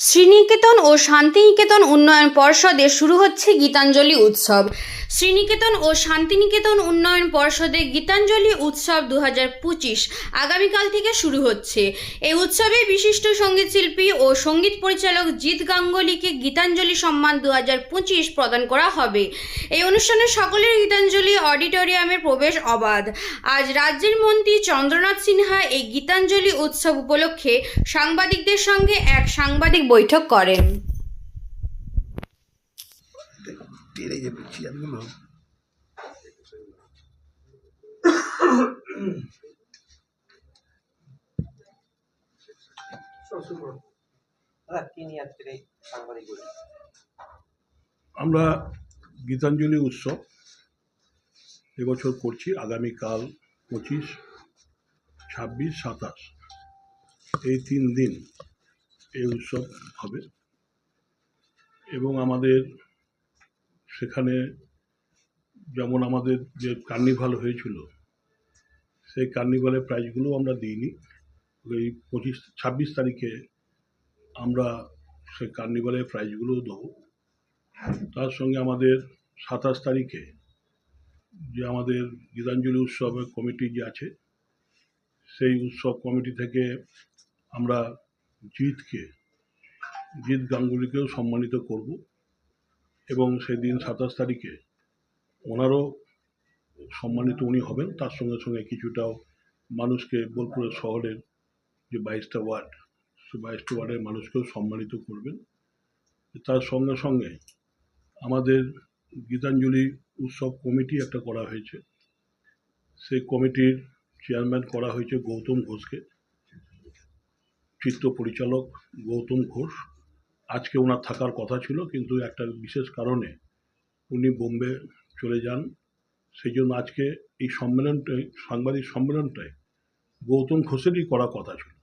শ্রীনিকেতন ও শান্তিনিকেতন উন্নয়ন পর্ষদে শুরু হচ্ছে গীতাঞ্জলি উৎসব। শ্রীনিকেতন ও শান্তিনিকেতন উন্নয়ন পর্ষদে গীতাঞ্জলি উৎসব দু হাজার পঁচিশ আগামীকাল থেকে শুরু হচ্ছে। এই উৎসবে বিশিষ্ট সংগীত শিল্পী ও সংগীত পরিচালক জিৎ গাঙ্গুলিকে গীতাঞ্জলি সম্মান দু হাজার পঁচিশ প্রদান করা হবে। এই অনুষ্ঠানে সকলের গীতাঞ্জলি অডিটোরিয়ামে প্রবেশ অবাধ। আজ রাজ্যের মন্ত্রী চন্দ্রনাথ সিনহা এই গীতাঞ্জলি উৎসব উপলক্ষে সাংবাদিকদের সঙ্গে এক সাংবাদিক বৈঠক করেন। টেনে যাবে চেয়ারগুলো আমরা গীতাঞ্জলি উৎসব এবছর করছি, আগামীকাল পঁচিশ, ছাব্বিশ, সাতাশ। এই তিন দিন এই উৎসব হবে। এবং আমাদের সেখানে যেমন আমাদের যে কার্নিভাল হয়েছিল, সেই কার্নিভালের প্রাইজগুলো আমরা দিইনি। ওই পঁচিশ, ছাব্বিশ তারিখে আমরা সেই কার্নিভালের প্রাইজগুলোও দেবো। তার সঙ্গে আমাদের সাতাশ তারিখে যে আমাদের গীতাঞ্জলি উৎসবের কমিটি যে আছে, সেই উৎসব কমিটি থেকে আমরা জিতকে জিৎ গাঙ্গুলিকেও সম্মানিত করব। এবং সেদিন সাতাশ তারিখে ওনারও সম্মানিত উনি হবেন। তার সঙ্গে সঙ্গে কিছুটাও মানুষকে বোলপুরের শহরের যে বাইশটা ওয়ার্ড সে বাইশটা ওয়ার্ডের মানুষকেও সম্মানিত করবেন। তার সঙ্গে সঙ্গে আমাদের গীতাঞ্জলি উৎসব কমিটি একটা করা হয়েছে। সেই কমিটির চেয়ারম্যান করা হয়েছে গৌতম ঘোষকে। চিত্র পরিচালক গৌতম ঘোষ। আজকে ওনার থাকার কথা ছিল, কিন্তু একটা বিশেষ কারণে উনি বোম্বে চলে যান। সেই জন্য আজকে এই সম্মেলনটাই সাংবাদিক সম্মেলনটায় গৌতম ঘোষেরই করা কথা ছিল।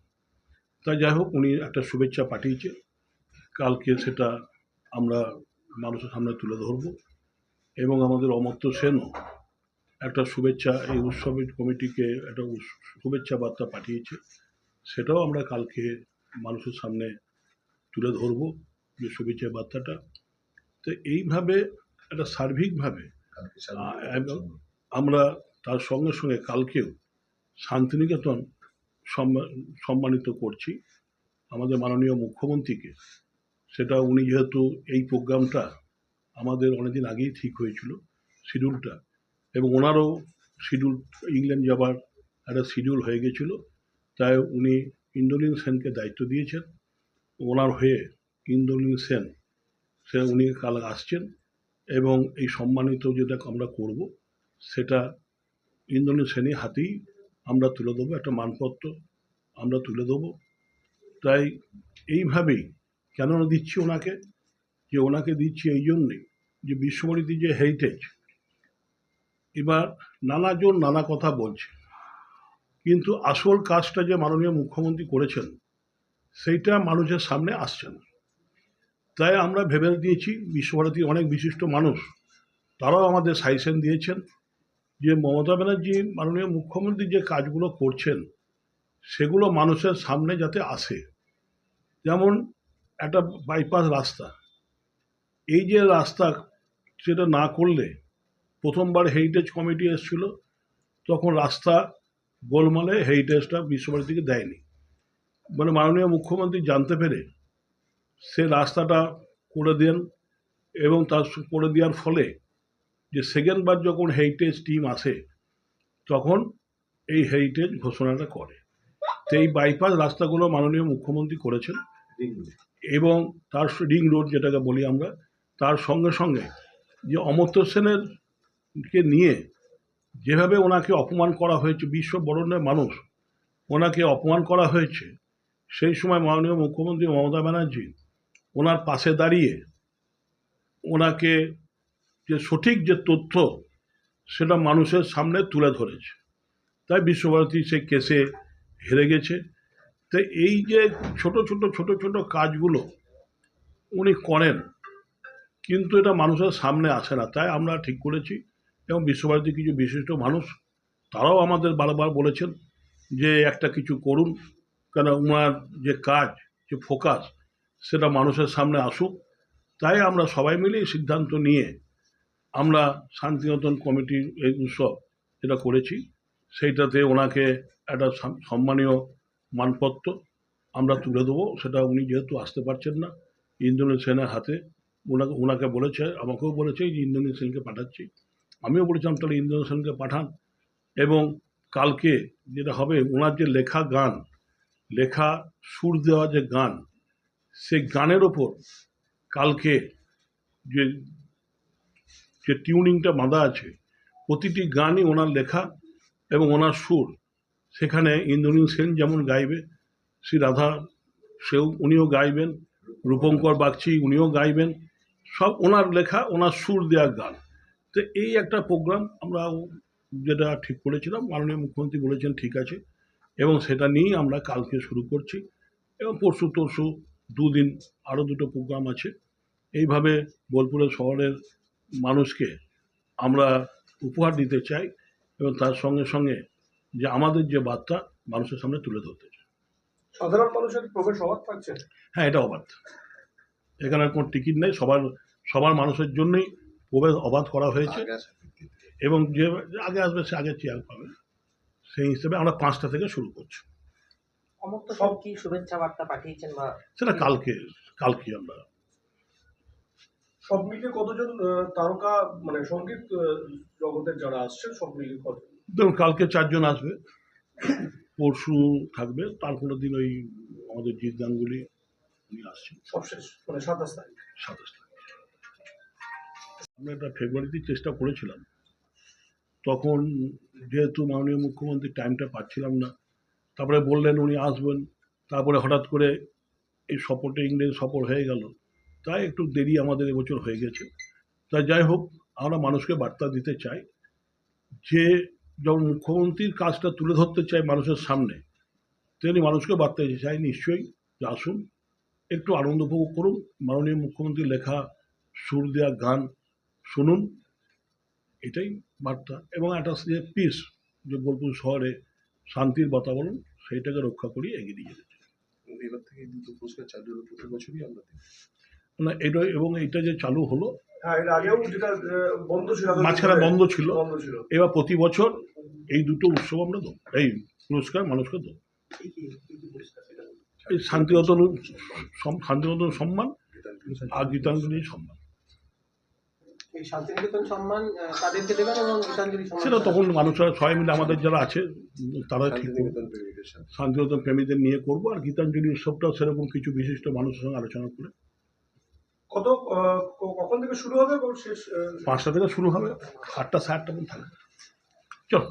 তাই যাই হোক, উনি একটা শুভেচ্ছা পাঠিয়েছে। কালকে সেটা আমরা মানুষের সামনে তুলে ধরব। এবং আমাদের অমর্ত্য সেনও একটা শুভেচ্ছা, এই উৎসবের কমিটিকে একটা শুভেচ্ছা বার্তা পাঠিয়েছে। সেটাও আমরা কালকে মানুষের সামনে তুলে ধরব যে শুভেচ্ছা বার্তাটা। তো এইভাবে একটা সার্বিকভাবে আমরা তার সঙ্গে সঙ্গে কালকেও শান্তিনিকেতন সম্মা- সম্মানিত করছি। আমাদের মাননীয় মুখ্যমন্ত্রীকে। সেটা উনি যেহেতু এই প্রোগ্রামটা আমাদের অনেকদিন আগেই ঠিক হয়েছিল শিডিউলটা এবং ওনারও শিডিউল ইংল্যান্ড যাবার একটা শিডিউল হয়ে গেছিল তাই উনি ইন্দ্রনীল সেনকে দায়িত্ব দিয়েছেন। ওনার হয়ে ইন্দ্রনীল সেন, সে উনি কাল আসছেন এবং এই সম্মানিত যেটা আমরা করব, সেটা ইন্দ্রনীল সেনের হাতেই আমরা তুলে দেবো, একটা মানপত্র আমরা তুলে দেবো। তাই এইভাবেই কেন দিচ্ছি ওনাকে? যে ওনাকে দিচ্ছি এই জন্যে যে বিশ্বভারতী যে হেরিটেজ এবার নানাজন নানা কথা বলছে। কিন্তু আসল কাজটা যে মাননীয় মুখ্যমন্ত্রী করেছেন সেইটা মানুষের সামনে আসছে না। তাই আমরা ভেবে দিয়েছি বিশ্বভারতী অনেক বিশিষ্ট মানুষ, তারাও আমাদের সাজেশন দিয়েছেন যে মমতা ব্যানার্জি মাননীয় মুখ্যমন্ত্রী যে কাজগুলো করছেন, সেগুলো মানুষের সামনে যাতে আসে। যেমন একটা বাইপাস রাস্তা। এই যে রাস্তা সেটা না করলে প্রথমবার হেরিটেজ কমিটি এসেছিল, তখন রাস্তা গোলমালে হেরিটেজটা বিশ্বভারতীকে দেয়নি। মানে মাননীয় মুখ্যমন্ত্রী জানতে পেরে সে রাস্তাটা করে দেন এবং তার করে দেওয়ার ফলে যে সেকেন্ডবার যখন হেরিটেজ টিম আসে, তখন এই হেরিটেজ ঘোষণাটা করে। তো এই বাইপাস রাস্তাগুলো মাননীয় মুখ্যমন্ত্রী করেছেন এবং তার রিং রোড যেটাকে বলি আমরা, তার সঙ্গে সঙ্গে যে অমর্ত্য সেনের কে নিয়ে যেভাবে ওনাকে অপমান করা হয়েছে, বিশ্ব বরণ্যের মানুষ ওনাকে অপমান করা হয়েছে সেই সময় মাননীয় মুখ্যমন্ত্রী মমতা ব্যানার্জি ওনার পাশে দাঁড়িয়ে ওনাকে যে সঠিক যে তথ্য সেটা মানুষের সামনে তুলে ধরেছে। তাই বিশ্বভারতী সেই কেসে হেরে গেছে। তো এই যে ছোট ছোট ছোট ছোট কাজগুলো উনি করেন, কিন্তু এটা মানুষের সামনে আসে না। তাই আমরা ঠিক করেছি এবং বিশ্বভারতী কিছু বিশিষ্ট মানুষ, তারাও আমাদের বারবার বলেছেন যে একটা কিছু করুন। কেন ওনার যে কাজ, যে ফোকাস সেটা মানুষের সামনে আসুক। তাই আমরা সবাই মিলে সিদ্ধান্ত নিয়ে আমরা শান্তিনিকেতন কমিটির এই উৎসব যেটা করেছি, সেইটাতে ওনাকে একটা সম্মানীয় মানপত্র আমরা তুলে দেবো। সেটা উনি যেহেতু আসতে পারছেন না, ইন্দ্রনীল সেনের হাতে ওনাকে ওনাকে বলেছে, আমাকেও বলেছে যে ইন্দ্রনীল সেনকে পাঠাচ্ছি। আমিও বলেছিলাম, তাহলে ইন্দ্রনীল সেনকে পাঠান। এবং কালকে যেটা হবে, ওনার যে লেখা গান লেখা সুর দেওয়া যে গান, সেই গানের ওপর কালকে যে যে টিউনিংটা বাঁধা আছে, প্রতিটি গানই ওনার লেখা এবং ওনার সুর। সেখানে ইন্দ্রনীল সেন যেমন গাইবে, শ্রী রাধা সেও উনিও গাইবেন, রূপঙ্কর বাগচি উনিও গাইবেন, সব ওনার লেখা, ওনার সুর দেওয়া গান। তো এই একটা প্রোগ্রাম আমরা যেটা ঠিক করেছিলাম, মাননীয় মুখ্যমন্ত্রী বলেছেন ঠিক আছে। এবং সেটা নিয়েই আমরা কালকে শুরু করছি। এবং পরশু তরশু দুদিন আরও দুটো প্রোগ্রাম আছে। এইভাবে বোলপুরের শহরের মানুষকে আমরা উপহার দিতে চাই এবং তার সঙ্গে সঙ্গে যে আমাদের যে বার্তা মানুষের সামনে তুলে ধরতে চাই। সাধারণ মানুষের প্রবেশ অবাধ থাকছে? হ্যাঁ এটা অবাধ। এখানে কোনো টিকিট নেই। সবার সবার মানুষের জন্যই প্রবেশ অবাধ করা হয়েছে। এবং যে যে আগে আসবে সে আগে চেয়ার পাবে। সেই হিসেবে আমরা পাঁচটা থেকে শুরু করছি। অমুক্ত সব কি শুভেচ্ছা বার্তা পাঠিয়েছেন বা সেটা কালকে কালকে আমরা সব মিলিয়ে কতজন তারকা মানে সংগীত জগতের যারা আসছে সব মিলিয়ে কত ধরুন কালকে চারজন আসবে। পরশু থাকবে তারপরের দিন ওই আমাদের জিৎ গাঙ্গুলি উনি আসছেন। সবশেষ মানে সাতাশ তারিখ। সাতাশ তারিখ। আমরা এটা ফেব্রুয়ারিতে চেষ্টা করেছিলাম। তখন যেহেতু মাননীয় মুখ্যমন্ত্রী টাইমটা পাচ্ছিলাম না, তারপরে বললেন উনি আসবেন, তারপরে হঠাৎ করে এই সফরটা ইংরেজি সফর হয়ে গেল। তাই একটু দেরি আমাদের এবছর হয়ে গেছে। তাই যাই হোক, আমরা মানুষকে বার্তা দিতে চাই যে যেমন মুখ্যমন্ত্রীর কাজটা তুলে ধরতে চাই মানুষের সামনে তেমনি মানুষকে বার্তা দিতে চাই নিশ্চয়ই যে আসুন, একটু আনন্দ উপভোগ করুন। মাননীয় মুখ্যমন্ত্রীর লেখা সুর দেওয়া গান শুনুন। এটাই বার্তা এবং একটা যে পিস যে বোলপুর শহরে শান্তির বাতাবরণ সেইটাকে রক্ষা করি এগিয়ে নিয়ে যেতে। এবার থেকে এই দুটো পুরস্কার চালু হলো প্রতি বছরই আমরা না এটা এবং এটা যে চালু হলো হ্যাঁ এর আগেও যেটা বন্ধ ছিল মাঝখানে বন্ধ ছিল। এবার প্রতি বছর এই দুটো উৎসব আমরা দেবো। এই পুরস্কার মানুষকে দেবো। শান্তিরতন সম- সম্মান আর গীতাঞ্জলি সম্মান। এই শান্তিনিকেতন সম্মান আহ, দেবেন এবং গীতাঞ্জলি সেটা তখন মানুষরা সবাই মিলে আমাদের যারা আছে তারা ঠিক শান্তিনিকেতন প্রেমীদের নিয়ে করব আর গীতাঞ্জলি উৎসবটাও সেরকম কিছু বিশিষ্ট মানুষের সঙ্গে আলোচনা করে। কত কখন থেকে শুরু হবে এবং শেষ পাঁচটা থেকে শুরু হবে আটটা সাড়ে আটটা পর্যন্ত থাকবে। চলো।